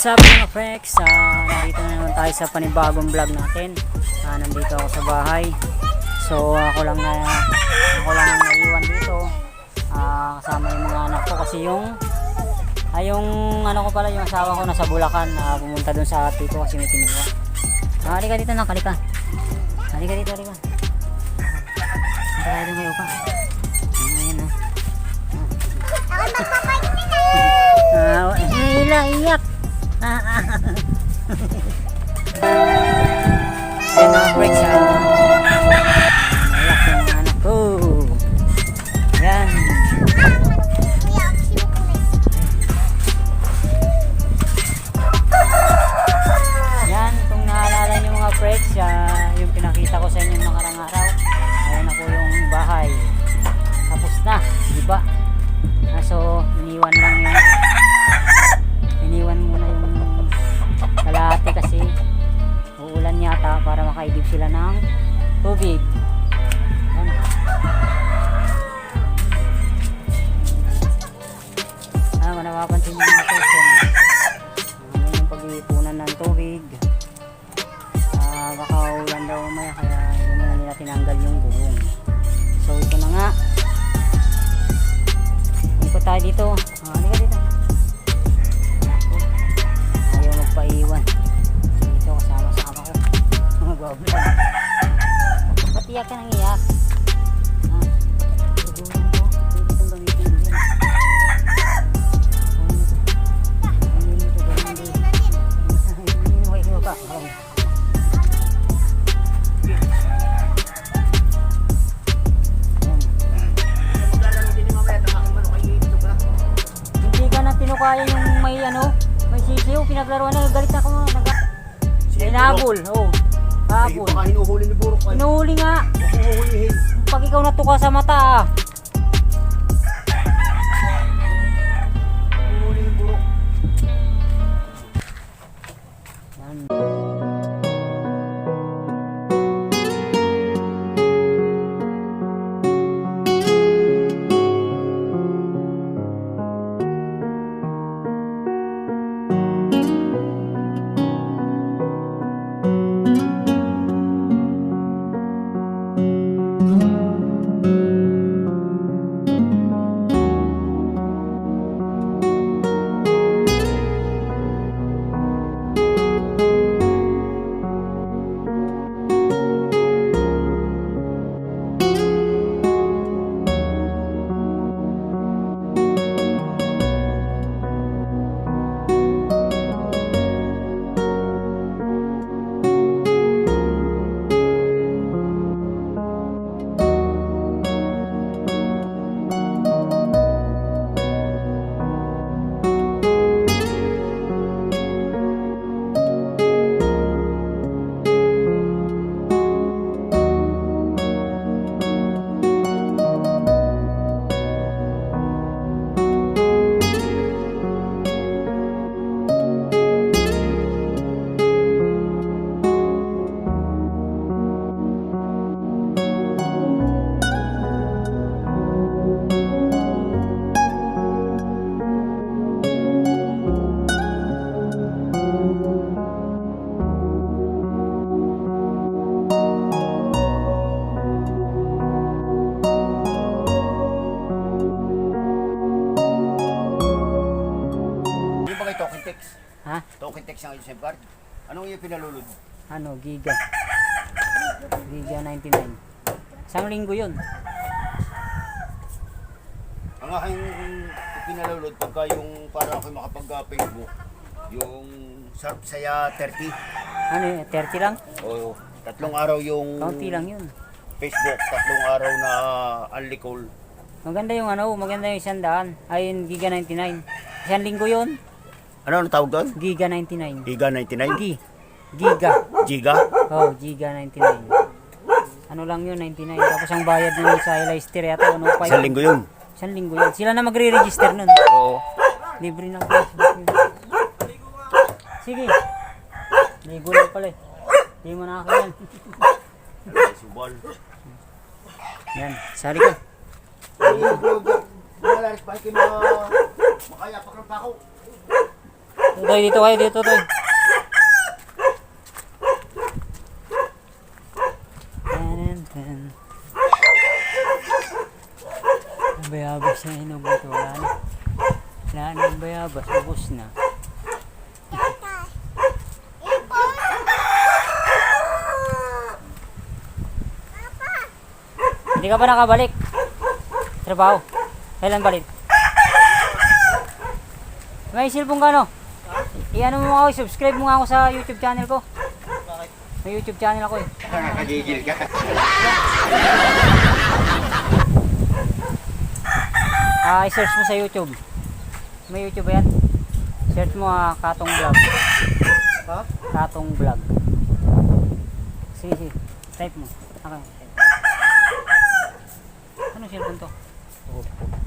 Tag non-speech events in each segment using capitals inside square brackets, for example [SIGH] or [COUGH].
What's up mga freaks? Ah, nandito na naman tayo sa panibagong vlog natin. Ah, nandito ako sa bahay. So ako lang na ako lang ang naiwan dito. Ah, kasama yung mga anak ko kasi yung ay yung ano ko pala yung asawa ko nasa Bulacan na pumunta dun sa ate kasi may pinuha. Ah, halika dito na, halika. Halika dito, halika. Halika tayo dun kayo pa. Ayan na. Ah, dito. Ah, halika dito. Ayaw magpaiwan. Dito kasama-sama ko. [LAUGHS] Mga bablog. Ba't iyak ka nang iyak? Pinaglaruan na, galit ako mga nag May nabol, oo. Oh, habol. baka hinuhuli ni Burok pa. Inuhuli nga. Huhulihin. Pag ikaw natuka sa mata ah. Huhuli ni Burok. Yan. Card? Anong yung pinalulod? Ano, giga. Giga 99. Isang linggo yun. Ang aking pinalulod pagka yung para ako makapag-Facebook, yung Sharp Saya 30. Ano yun, 30 lang? O tatlong araw yung Kaunti lang yun. Facebook, tatlong araw na unlicol. Maganda yung ano, maganda yung isang daan. Ay, yung Giga 99. Isang linggo yun. Ano ang tawag doon? Giga 99. Giga 99? Gi. Giga. Giga? Oh, Giga 99. Ano lang yun, 99. Tapos ang bayad nyo sa Elister yata, ano pa Isang linggo yun. Isang linggo yun. Sila na magre-register nun. Oo. Libre ng Facebook yun. Sige. Ligo lang pala eh. Hindi mo na ako yan. Subal. Yan, sali ka. Pa kayo na makaya pa pa ako. Tutoy, dito kayo, dito. Ang bayabas na inog ito. Wala na. Wala na ang bayabas. Ubus na. Hindi ka pa nakabalik. Trabaho. Kailan balik? May cellphone ka no? I-ano mo ako, subscribe mo nga ako sa YouTube channel ko. May YouTube channel ako eh. Nakakagigil ka. Ah, i-search mo sa YouTube. May YouTube ba yan? Search mo ah, Katong Vlog. Ha? Katong Vlog. Sige, sige. Type mo. Okay. Ano cellphone to? Hele.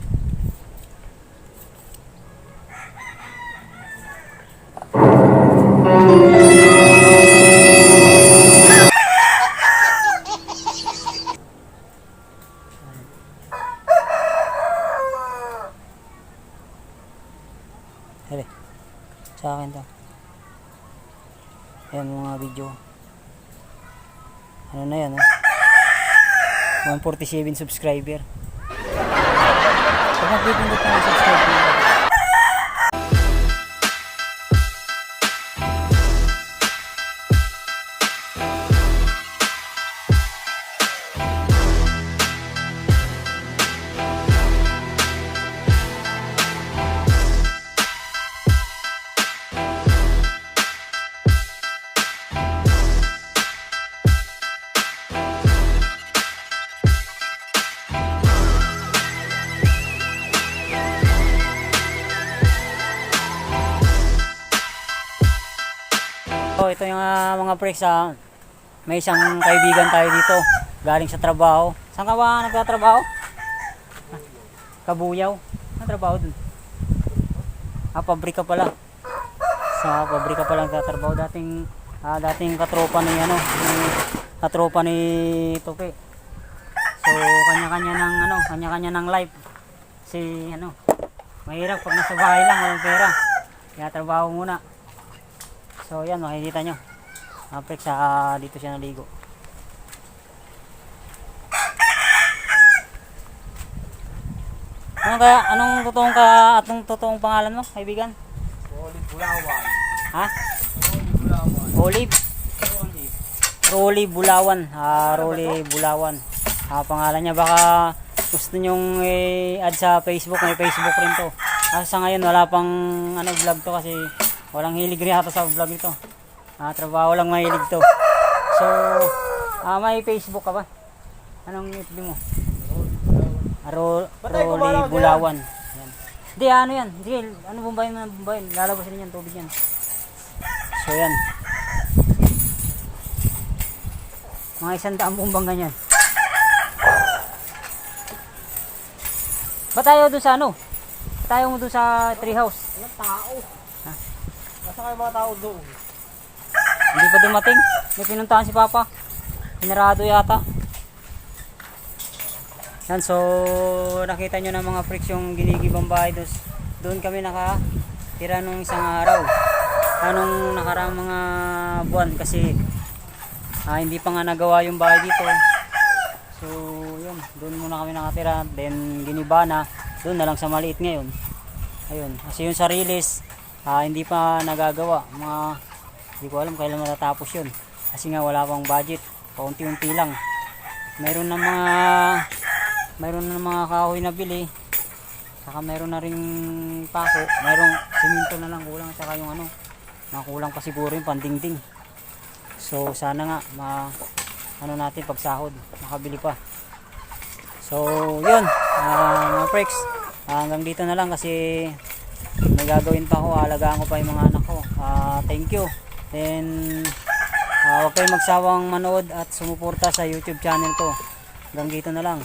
147 subscriber. Pag magpipindot ka ng subscriber. So, ito yung ah, mga freaks ah. May isang kaibigan tayo dito. Galing sa trabaho. Saan ka ba nagtatrabaho? Ah, Kabuyaw. Ano trabaho dun? Ah, pabrika pala. Sa pabrika pala nagtatrabaho. Dating, ah, dating katropa ni ano, ni, katropa ni Tope. So, kanya-kanya ng ano, kanya-kanya ng life. Si ano, mahirap pag nasa bahay lang, walang pera. Kaya trabaho muna. So yan makikita nyo. Apex sa ah, dito siya naligo. Ano kaya anong totoong ka atong totoong pangalan mo, kaibigan? Olive Bulawan. Ha? Olive Bulawan. Olive Olive. Rolly Bulawan. Ah, Rolly Bulawan. Ah, pangalan niya baka gusto nyong i-add sa Facebook, may Facebook rin to. Kasi sa ngayon wala pang ano vlog to kasi walang hilig rin ata sa vlog ito. Ah, trabaho lang mahilig to. So, ah, may Facebook ka ba? Anong FB mo? Ro Batay, Rolly kumalaw, Bulawan. Yan. Hindi, ano yan? Sige, ano bumbayin mo bumbayin? Lalabasin yan, tubig yan. So, yan. Mga isang daang bumbang ganyan. Ba't tayo doon sa ano? Ba't tayo mo doon sa treehouse? Walang tao. Nasa kayo mga tao doon? Hindi pa dumating. May pinuntahan si Papa. Pinarado yata. Yan, so nakita nyo na mga freaks yung ginigibang bahay doon. Doon kami nakatira nung isang araw. Anong nakaraang mga buwan kasi ah, hindi pa nga nagawa yung bahay dito. So, yun, doon muna kami nakatira. Then, giniba na. Doon na lang sa maliit ngayon. Ayun, kasi yung sarilis, ah, hindi pa nagagawa. Mga, hindi ko alam kailan matatapos yun. Kasi nga wala pang budget. Paunti-unti lang. Mayroon na mga, mayroon na mga kahoy na bili. Saka mayroon na ring pako. Mayroong siminto na lang kulang. Saka yung ano, nakulang pa siguro yung pandingding. So, sana nga, ma, ano natin pagsahod, makabili pa. So, yun, ah, mga freaks, ah, hanggang dito na lang kasi may gagawin pa ako, alagaan ko pa yung mga anak ko. Ah, thank you. Then, ah, huwag kayong magsawang manood at sumuporta sa YouTube channel ko. Hanggang dito na lang.